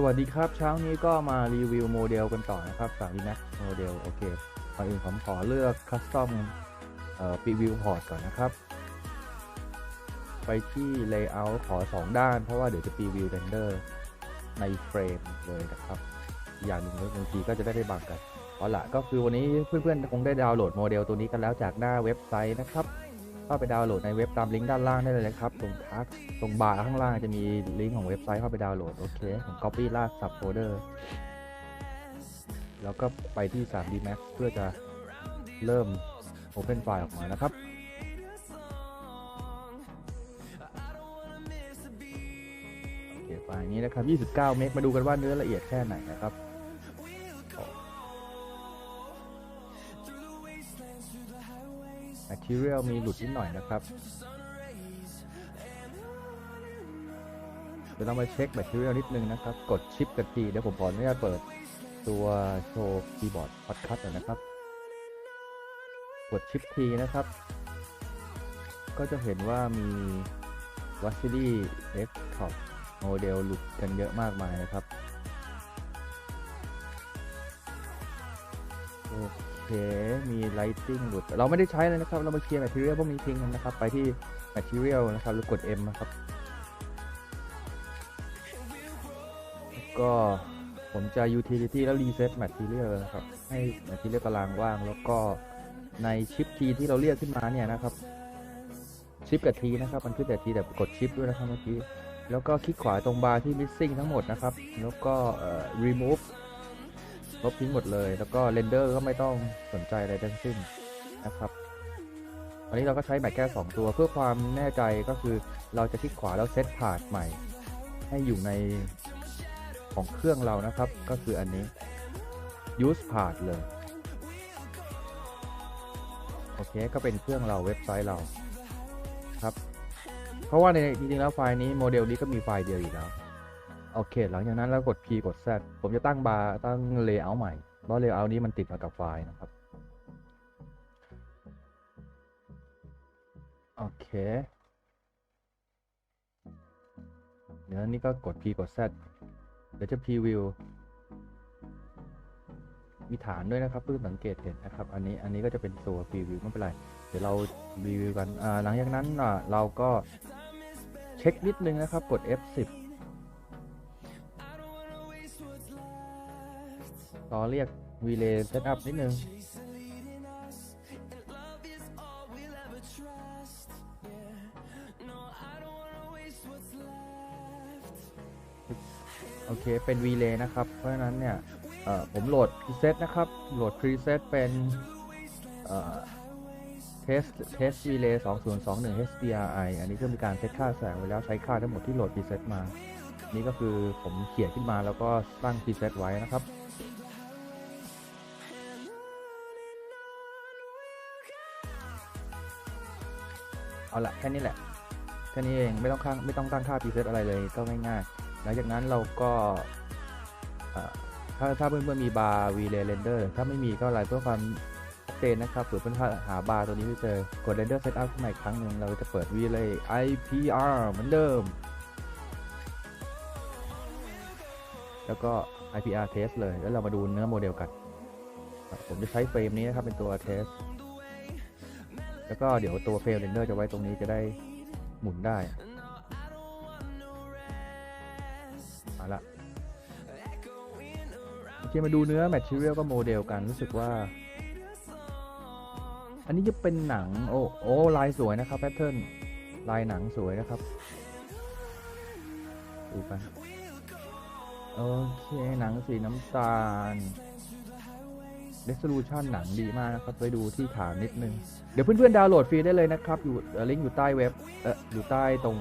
สวัสดีครับเช้านี้ก็มารีวิวโมเดลกันต่อนะครับ3 d Max โมเดลโอเคก่อนอื่นผมขอเลือก Custom เอ่อ Preview Port ก่อนนะครับ ไปที่ Layout ขอ 2 ด้าน เพราะว่าเดี๋ยวจะ Preview Render ในเฟรมเลยนะครับ อย่างหนึ่งบางทีก็จะได้ได้บังกันเอาละก็คือวันนี้เพื่อนๆคงได้ดาวน์โหลดโมเดลตัวนี้กันแล้วจากหน้าเว็บไซต์นะครับ เข้าไปดาวน์โหลดในเว็บตามลิงก์ด้านล่างได้เลยนะครับ ตรงทักตรงบาร์ข้างล่างจะมีลิงก์ของเว็บไซต์เข้าไปดาวน์โหลด โอเค ผม Copy ลาก Sub Folder แล้วก็ไปที่ 3D Max เพื่อจะเริ่ม Open File ออกมานะครับโอเคไฟล์นี้นะครับ 29 เมก มาดูกันว่าเนื้อละเอียดแค่ไหนนะครับ Material มีหลุดนิดหน่อยนะครับ เดี๋ยวเรามาเช็ค Material นิดนึงนะครับ กดชิปกับทีเดี๋ยวผมขออนุญาตเปิดตัวโชว์คีย์บอร์ดพอดคัตนะครับ กดชิปทีนะครับ ก็จะเห็นว่ามี w a s i l y Desktop โมเดลหลุดกันเยอะมากมายนะครับ โอเค มี lighting หลุด เราไม่ได้ใช้เลยนะครับ เรามาเคลียร์ material พวกนี้ทิ้งกันนะครับ ไปที่ material นะครับ หรือกด M นะครับ ก็ผมจะ utility แล้ว reset material นะครับ ให้ material ตารางว่าง แล้วก็ในชิปทีที่เราเรียกขึ้นมาเนี่ยนะครับ ชิปกับทีนะครับ มันขึ้นแต่ทีแต่กดชิปด้วยนะครับเมื่อกี้ แล้วก็คลิกขวาตรงบาร์ที่ missing ทั้งหมดนะครับ แล้วก็ remove ลบทิ้งหมดเลย แล้วก็เรนเดอร์ก็ไม่ต้องสนใจอะไรทั้งสิ้นนะครับวันนี้เราก็ใช้แบตแค่2ตัวเพื่อความแน่ใจก็คือเราจะคลิกขวาแล้วเซตพาร์ทใหม่ ให้อยู่ในของเครื่องเรานะครับ ก็คืออันนี้ use part เลย โอเค ก็เป็นเครื่องเราเว็บไซต์เราครับ เพราะว่าในจริงๆแล้วไฟล์นี้โมเดลนี้ก็มีไฟล์เดียวอยู่แล้ว โอเค หลังจากนั้นแล้วกด P กด Z ผมจะตั้งบาร์ตั้ง Layout ใหม่ เพราะ Layout นี้มันติดมากับไฟล์นะครับ โอเค เดี๋ยวนี้ก็กด P กด Z เดี๋ยวจะ Preview มีฐานด้วยนะครับเพื่อสังเกตเห็นนะครับ อันนี้อันนี้ก็จะเป็นตัว Preview ไม่เป็นไร เดี๋ยวเรารีวิวกันหลังจากนั้นเราก็เช็คนิดนึงนะครับ กด F10 ต่อเรียก relay setup นิดนึงโอเค เป็น relay นะครับ เพราะฉะนั้นเนี่ยผมโหลด preset นะครับ โหลด preset เป็นเอ่อ test test relay 2021 HDRI อันนี้ก็มีการเซตค่าแสงไว้แล้วใช้ค่าทั้งหมดที่โหลด preset มา นี่ก็คือผมเขียนขึ้นมาแล้วก็ตั้ง preset ไว้นะครับเอาละแค่นี้แหละแค่นี้เองไม่ต้องข้างไม่ต้องตั้งค่า preset อะไรเลยก็ง่ายๆหลังจากนั้นเราก็ถ้าถ้าเพื่อนๆมีบาร์ relay render ถ้าไม่มีก็อะไรเพื่อความชัดเจนนะครับเผื่อเพื่อนๆหาบาร์ตัวนี้ไม่เจอกด render setup ขึ้นมาอีกครั้งหนึ่งเราจะเปิด relay IPR เหมือนเดิม แล้วก็ IPR test เลย แล้วเรามาดูเนื้อโมเดลกัน ผมจะใช้เฟรมนี้นะครับเป็นตัว test แล้วก็เดี๋ยวตัวเฟรมเรนเดอร์จะไว้ตรงนี้จะได้หมุนได้ มาละโอเคมาดูเนื้อ Material ก็โมเดลกันรู้สึกว่า อันนี้จะเป็นหนัง โอ้โอ้ลายสวยนะครับแพทเทิร์นลายหนังสวยนะครับ ดูกัน โอเคหนังสีน้ำตาล resolution หนังดีมากนะครับ ไปดูที่ฐานนิดนึง เดี๋ยวเพื่อนๆดาวน์โหลดฟรีได้เลยนะครับ อยู่ลิงก์อยู่ใต้เว็บเอออยู่ใต้ตรง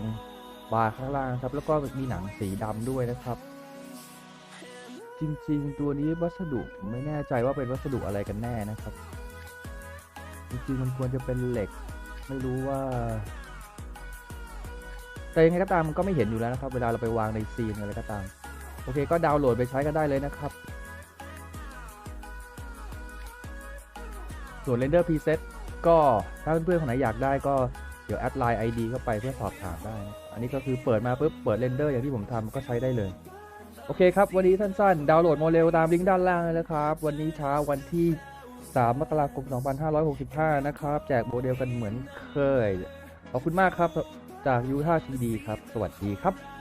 บาร์ข้างล่างครับ แล้วก็มีหนังสีดำด้วยนะครับ จริงๆ ตัวนี้วัสดุไม่แน่ใจว่าเป็นวัสดุอะไรกันแน่นะครับ จริงๆ มันควรจะเป็นเหล็ก ไม่รู้ว่า แต่ยังไงก็ตามมันก็ไม่เห็นอยู่แล้วนะครับ เวลาเราไปวางในซีนอะไรก็ตาม โอเคก็ดาวน์โหลดไปใช้กันได้เลยนะครับ ส่วน Render Preset ก็ถ้าเพื่อนๆคนไหนอยากได้ก็เดี๋ยวแอดไลน์ ID เข้าไปเพื่อสอบถามได้ อันนี้ก็คือเปิดมาปุ๊บเปิด Render อย่างที่ผมทำก็ใช้ได้เลย โอเคครับ วันนี้สั้นๆ ดาวน์โหลดโมเลลตามลิงก์ด้านล่างเลยนะครับ วันนี้เช้าวันที่ 3 มกราคม 2565 นะครับ แจกโมเดลกันเหมือนเคย ขอบคุณมากครับจากยูท่าทีดีครับ สวัสดีครับ